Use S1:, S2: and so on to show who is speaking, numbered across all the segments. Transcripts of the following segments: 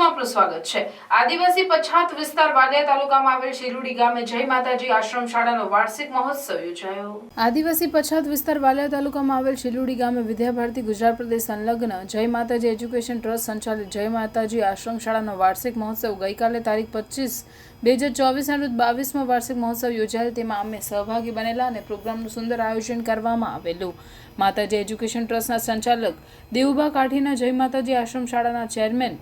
S1: આપનું સ્વાગત છે. આદિવાસી પછાત વિસ્તાર વાલિયા તાલુકામાં આવેલ શિરુડી ગામે જય માતાજી આશ્રમ શાળાનો વાર્ષિક મહોત્સવ યોજાયો. આદિવાસી પછાત વિસ્તાર વાલિયા તાલુકામાં આવેલ શિરુડી ગામે વિદ્યાભારતી ગુજરાત પ્રદેશ સંલગ્ન જય માતાજી એજ્યુકેશન ટ્રસ્ટ સંચાલિત જય માતાજી આશ્રમ શાળાનો વાર્ષિક મહોત્સવ ગઈકાલે તારીખ પચીસ બે હજાર ચોવીસના રોજ બાવીસમો વાર્ષિક મહોત્સવ યોજાયેલ, તેમાં અમે સહભાગી બનેલા અને પ્રોગ્રામનું સુંદર આયોજન કરવામાં આવેલું. માતાજી એજ્યુકેશન ટ્રસ્ટના સંચાલક દેવુભા કાઠીના જય માતાજી આશ્રમ શાળાના ચેરમેન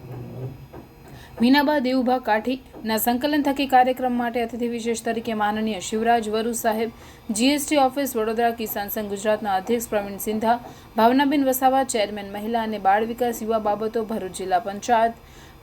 S1: મીનાબા, દેવુભા કાઠીના સંકલન થકી કાર્યક્રમ માટે અતિથિ વિશેષ તરીકે માનનીય શિવરાજ વરુ સાહેબ જીએસટી ઓફિસ, વડોદરા, કિસાન સંઘ, ગુજરાતના અધ્યક્ષ પ્રવીણ સિંધા, ભાવનાબેન વસાવા, ચેરમેન મહિલા અને બાળ વિકાસ યુવા બાબતો, ભરૂચ જિલ્લા પંચાયત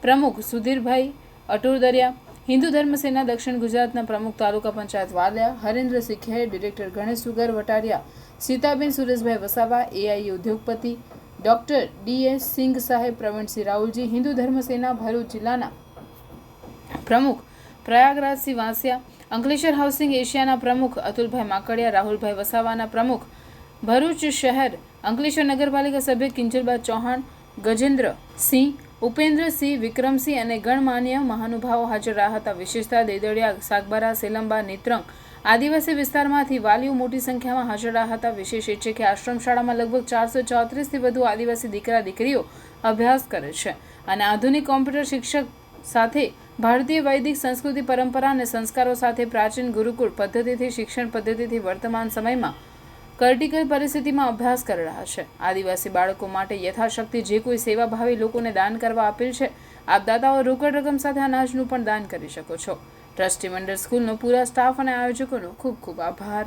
S1: પ્રમુખ સુધીરભાઈ અટુરદરિયા, હિન્દુ ધર્મ સેના, દક્ષિણ ગુજરાતના પ્રમુખ taluka panchayat Valia, Harendrasinh Kher, director Ganesh sugar Vatariya, Sitaben Sureshbhai Vasava AI ઉદ્યોગપતિ ડોક્ટર ડી એસ સિંઘ સાહેબ પ્રવીણસિંહ રાહુલજી, હિન્દુ ધર્મસેના ભરૂચ જિલ્લાના પ્રમુખ પ્રયાગરાજસિંહ વાંસિયા, અંકલેશ્વર હાઉસિંગ એશિયાના પ્રમુખ અતુલભાઈ માકડિયા, રાહુલભાઈ વસાવાના પ્રમુખ ભરૂચ શહેર, અંકલેશ્વર નગરપાલિકા સભ્ય કિંજલબા ચૌહાણ ગજેન્દ્ર સિંહ ઉપેન્દ્રસિંહ, વિક્રમસિંહ અને ગણમાન્ય મહાનુભાવો હાજર રહ્યા હતા. વિશેષતા, દેદડિયા, સાગબારા, સેલંબા, નેત્રંગ આદિવાસી વિસ્તારમાંથી વાલીઓ મોટી સંખ્યામાં હાજર રહ્યા હતા. વિશેષ એ છે કે આશ્રમ શાળામાં લગભગ ચારસો ચોત્રીસથી વધુ આદિવાસી દીકરા દીકરીઓ અભ્યાસ કરે છે અને આધુનિક કોમ્પ્યુટર શિક્ષક સાથે ભારતીય વૈદિક સંસ્કૃતિ પરંપરા અને સંસ્કારો સાથે પ્રાચીન ગુરુકુળ પદ્ધતિથી, શિક્ષણ પદ્ધતિથી વર્તમાન સમયમાં ક્રિટિકલ પરિસ્થિતિમાં અભ્યાસ કરી રહ્યા છે. આદિવાસી બાળકો માટે યથાશક્તિ જે કોઈ સેવાભાવી લોકોને દાન કરવા આપેલ છે, આપ દાતાઓ રોકડ રકમ સાથે અનાજનું પણ દાન કરી શકો છો. ટ્રસ્ટી મંડળ સ્કૂલનો પૂરા સ્ટાફ અને આયોજકોનો ખૂબ ખૂબ આભાર.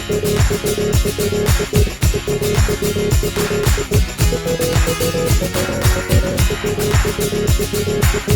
S1: Thank you.